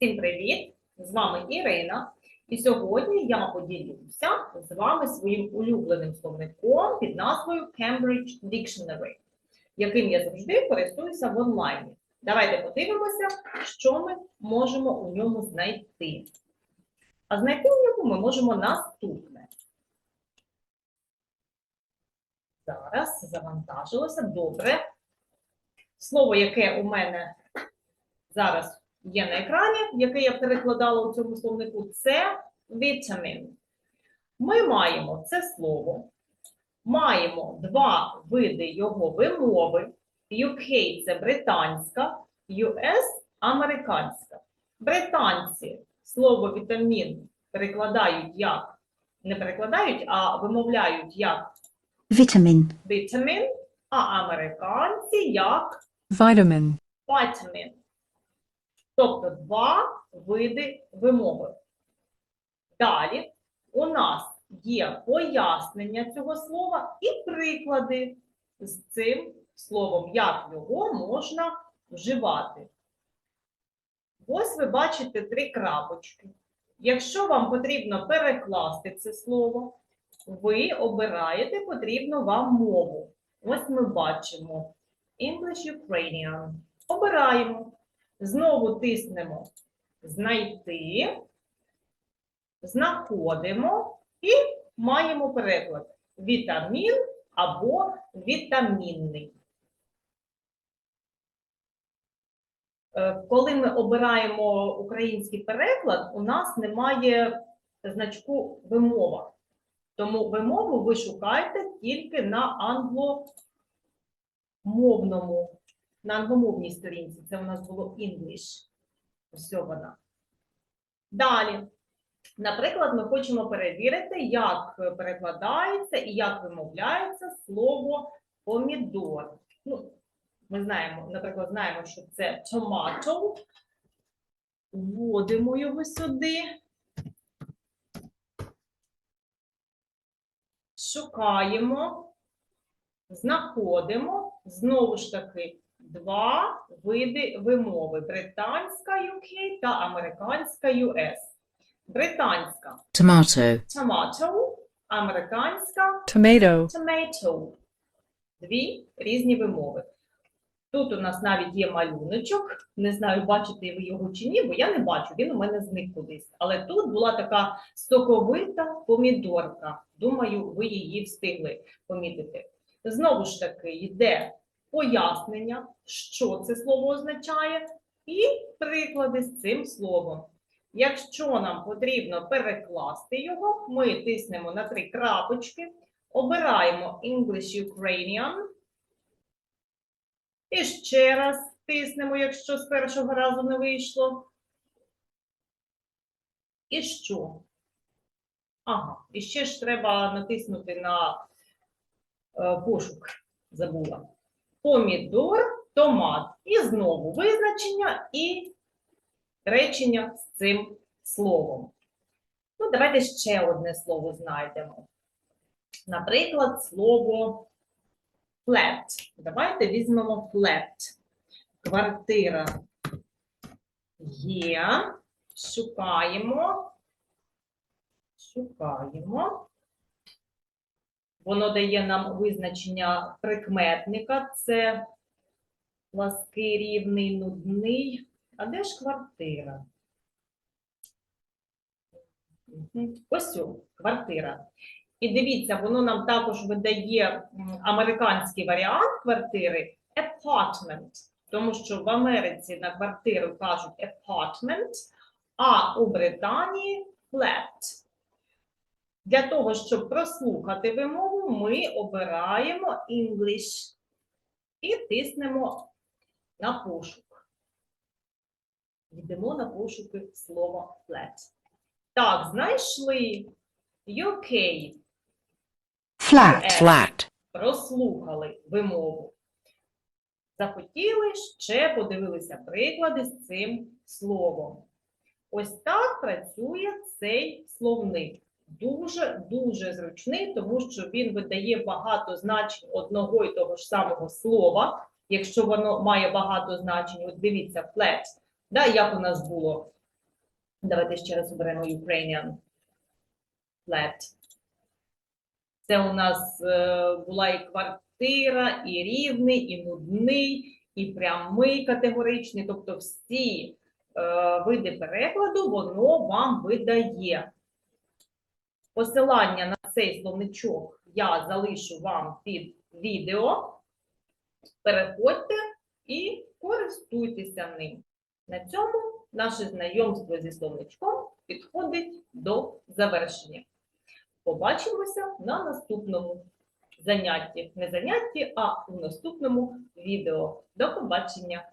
Всім привіт! З вами Ірина. І сьогодні я поділюся з вами своїм улюбленим словником під назвою Cambridge Dictionary, яким я завжди користуюся в онлайні. Давайте подивимося, що ми можемо у ньому знайти. А знайти в ньому ми можемо наступне. Зараз завантажилося. Добре. Слово, яке у мене зараз є на екрані, яке я перекладала у цьому словнику, це вітамін. Ми маємо це слово, маємо два види його вимови. UK – це британська, US – американська. Британці слово вітамін перекладають як, не перекладають, а вимовляють як vitamin, вітамін, а американці як vitamin, vitamin. Тобто два види вимови. Далі у нас є пояснення цього слова і приклади з цим словом, як його можна вживати. Ось ви бачите три крапочки. Якщо вам потрібно перекласти це слово, ви обираєте потрібну вам мову. Ось ми бачимо English Ukrainian. Обираємо. Знову тиснемо знайти, знаходимо і маємо переклад вітамін або вітамінний. Е, Коли ми обираємо український переклад, у нас немає значку вимова. Тому вимову ви шукаєте тільки на англомовному на англомовній сторінці. Це у нас було English. Ось вона. Далі. Наприклад, ми хочемо перевірити, як перекладається і як вимовляється слово помідор. Ну, ми знаємо, наприклад, знаємо, що це tomato. Вводимо його сюди. Шукаємо, знаходимо, знову ж таки, два види вимови: британська UK та американська US. Британська tomato, tomato, американська tomato, tomato. Дві різні вимови. Тут у нас навіть є малюночок. Не знаю, бачите ви його чи ні, бо я не бачу, він у мене зник кудись. Але тут була така соковита помідорка. Думаю, ви її встигли помітити. Знову ж таки, йде пояснення, що це слово означає, і приклади з цим словом. Якщо нам потрібно перекласти його, ми тиснемо на три крапочки, обираємо English Ukrainian. І ще раз тиснемо, якщо з першого разу не вийшло. І що? Ага, і ще ж треба натиснути на е, пошук. Забула. Помідор, томат. І знову визначення і речення з цим словом. Ну, давайте ще одне слово знайдемо. Наприклад, слово flat. Давайте візьмемо flat. Квартира є. Шукаємо. Шукаємо. Воно дає нам визначення прикметника. Це плаский, рівний, нудний. А де ж квартира? Ось о, квартира. І дивіться, воно нам також видає американський варіант квартири apartment, тому що в Америці на квартиру кажуть apartment, а у Британії flat. Для того, щоб прослухати вимову, ми обираємо English і тиснемо на пошук. Йдемо на пошуки слова flat. Так, знайшли UK. flat, Е. flat, прослухали вимову. Захотіли ще подивилися приклади з цим словом. Ось так працює цей словник. Дуже дуже зручний, тому що він видає багато значень одного і того ж самого слова. Якщо воно має багато значень, от дивіться, flat, да, як у нас було Давайте ще раз оберемо Ukrainian flat. Це у нас е, була і квартира, і рівний, і нудний, і прямий категоричний. Тобто всі е, види перекладу воно вам видає. Посилання на цей словничок я залишу вам під відео. Переходьте і користуйтеся ним. На цьому наше знайомство зі словничком підходить до завершення. Побачимося на наступному занятті. Не занятті, а у наступному відео. До побачення!